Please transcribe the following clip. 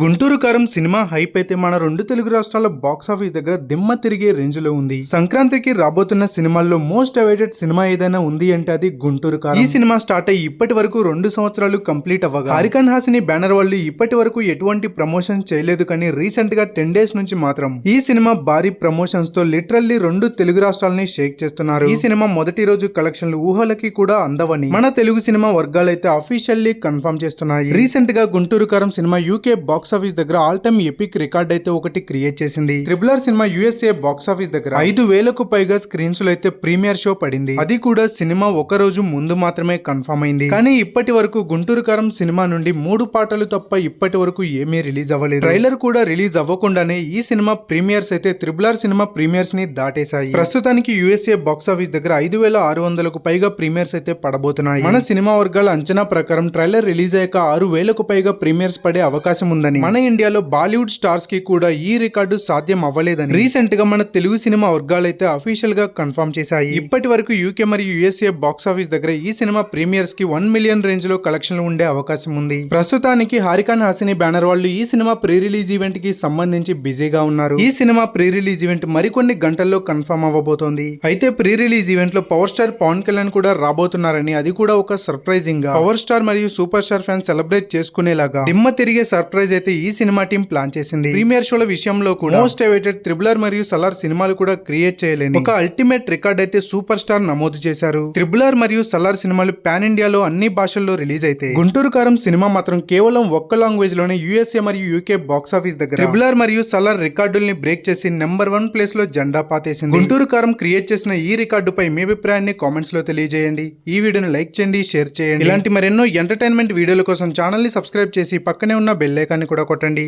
Guntur Kaaram cinema hype అయితే మన రెండు తెలుగు రాష్ట్రాల బాక్స్ ఆఫీస్ దగ్గర దిమ్మ తిరిగే రేంజ్లో ఉంది. సంక్రాంతికి రాబోతున్న సినిమాల్లో మోస్ట్ అవైటెడ్ సినిమా ఏదైనా ఉంది అంటే అది గుంటూరు కారం. ఈ సినిమా స్టార్ట్ అయ్యి ఇప్పటి వరకు రెండు సంవత్సరాలు కంప్లీట్ అవ్వగా హరికన్ హాసిని బ్యానర్ వాళ్ళు ఇప్పటి వరకు ఎటువంటి ప్రమోషన్ చేయలేదు కానీ రీసెంట్గా టెన్ డేస్ నుంచి మాత్రం ఈ సినిమా భారీ ప్రమోషన్స్తో లిటరల్లీ రెండు తెలుగు రాష్ట్రాలని షేక్ చేస్తున్నారు. ఈ సినిమా మొదటి రోజు కలెక్షన్లు ఊహలకి కూడా అందవని మన తెలుగు సినిమా వర్గాలైతే అఫీషియల్లీ కన్ఫర్మ్ చేస్తున్నాయి. రీసెంట్గా Guntur Kaaram cinema UK box office దగ్గర ఆల్ టైమ్ ఎపిక్ రికార్డ్ అయితే ఒకటి క్రియేట్ చేసింది. Triple R cinema USA box office దగ్గర ఐదు వేలకు పైగా స్క్రీన్స్లో అయితే ప్రీమియర్ షో పడింది. అది కూడా సినిమా ఒక రోజు ముందు మాత్రమే కన్ఫర్మ్ అయింది. కానీ ఇప్పటి వరకు గుంటూరు కారం సినిమా నుండి మూడు పాటలు తప్ప ఇప్పటి వరకు ఏమీ రిలీజ్ అవ్వలేదు. ట్రైలర్ కూడా రిలీజ్ అవ్వకుండానే ఈ సినిమా ప్రీమియర్స్ అయితే త్రిబుల్ ఆర్ సినిమా ప్రీమియర్స్ని దాటేశాయి. ప్రస్తుతానికి యుఎస్ఏ బాక్స్ ఆఫీస్ దగ్గర ఐదు వేల ఆరు వందలకు పైగా ప్రీమియర్స్ అయితే పడబోతున్నాయి. మన సినిమా వర్గాల అంచనా ప్రకారం ట్రైలర్ రిలీజ్ అయ్యాక ఆరు వేలకు పైగా ప్రీమియర్స్ పడే అవకాశం ఉందని మన ఇండియాలో బాలీవుడ్ స్టార్స్కి కూడా ఈ రికార్డు సాధ్యం అవ్వలేదని రీసెంట్గా మన తెలుగు సినిమా వర్గాలైతే అఫీషియల్గా కన్ఫర్మ్ చేశాయి. ఇప్పటి వరకు యూకే మరియు యుఎస్ఏ బాక్స్ ఆఫీస్ దగ్గర ఈ సినిమా ప్రీమియర్స్కి వన్ మిలియన్ రేంజ్లో కలెక్షన్లు ఉండే అవకాశం ఉంది. ప్రస్తుతానికి హారికాన్ హాసిని బ్యానర్ వాళ్ళు ఈ సినిమా ప్రీ రిలీజ్ ఈవెంట్కి సంబంధించి బిజీగా ఉన్నారు. ఈ సినిమా ప్రీ రిలీజ్ ఈవెంట్ మరికొన్ని గంటల్లో కన్ఫర్మ్ అవ్వబోతోంది. అయితే ప్రీ రిలీజ్ ఈవెంట్లో పవర్ స్టార్ పవన్ కళ్యాణ్ కూడా రాబోతున్నారని అది కూడా ఒక సర్ప్రైజింగ్గా పవర్ స్టార్ మరియు సూపర్ స్టార్ ఫ్యాన్స్ సెలబ్రేట్ చేసుకునేలాగా. దిమ్మ తిరిగే సర్ప్రైజ్ అయితే ఈ సినిమా టీం ప్లాన్ చేసింది. ప్రీమియర్ షోల విషయంలో కూడా మోస్ట్ అవైటెడ్ త్రిబులర్ మరియు సలార్ సినిమాలు కూడా క్రియేట్ చేయలేని ఒక అల్టిమేట్ రికార్డ్ అయితే సూపర్ స్టార్ నమోదు చేశారు. త్రిబులర్ మరియు సలార్ సినిమాలు పాన్ ఇండియాలో అన్ని భాషల్లో రిలీజ్ అయితే గుంటూరు కారం సినిమా మాత్రం కేవలం ఒక్క లాంగ్వేజ్లోనే యుఎస్ఏ మరియు యూకే బాక్స్ ఆఫీస్ దగ్గర త్రిబులర్ మరియు సలార్ రికార్డుల్ని బ్రేక్ చేసి నెంబర్ వన్ ప్లేస్లో జెండా పాతేసింది. గుంటూరు కారం క్రియేట్ చేసిన ఈ రికార్డుపై మీ అభిప్రాయాన్ని కామెంట్స్లో తెలియజేయండి. ఈ వీడియోని లైక్ చేయండి షేర్ చేయండి. ఇలాంటి మరెన్నో ఎంటర్టైన్మెంట్ వీడియోల కోసం ఛానల్ని సబ్స్క్రైబ్ చేసి పక్కనే ఉన్న బెల్ ఐకాన్ని కూడా కొట్టండి.